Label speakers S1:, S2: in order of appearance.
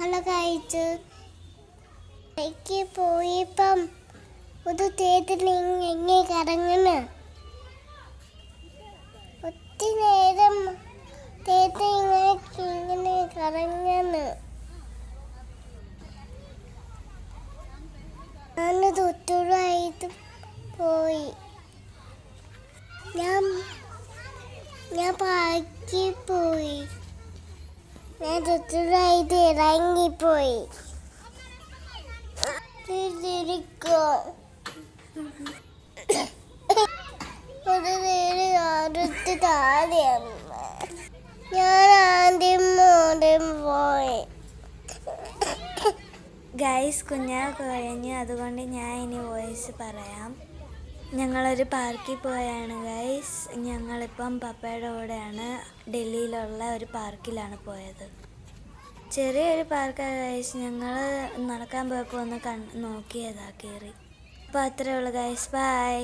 S1: Hello കഴിച്ച് എനിക്ക് പോയിപ്പം ഒരു തേത്തിൽ എങ്ങനെ കറങ്ങണ ഒത്തിരി നേരം തേത്ത് ഇങ്ങനെ ഇങ്ങനെ കറങ്ങണ് പോയി. ഞാൻ ഞാൻ പാക്കി പോയി. ഞാൻ ചുറ്റുമായിട്ട് ഇറങ്ങിപ്പോയി. ഞാൻ ആദ്യം ആദ്യം പോയി.
S2: ഗൈസ് കുഞ്ഞാ കുഴഞ്ഞു. അതുകൊണ്ട് ഞാൻ ഇനി വോയിസ് പറയാം. ഞങ്ങളൊരു പാർക്കിൽ പോയാണ് ഗൈസ് ഞങ്ങളിപ്പം പപ്പയുടെ കൂടെയാണ്. ഡൽഹിയിലുള്ള ഒരു പാർക്കിലാണ് പോയത്. ചെറിയൊരു പാർക്കാണ് ഗൈസ് ഞങ്ങൾ നടക്കാൻ പോയപ്പോൾ ഒന്ന് കൺ നോക്കിയതാ കയറി അപ്പോൾ അത്രേ ഉള്ളൂ ഗൈസ് ബൈ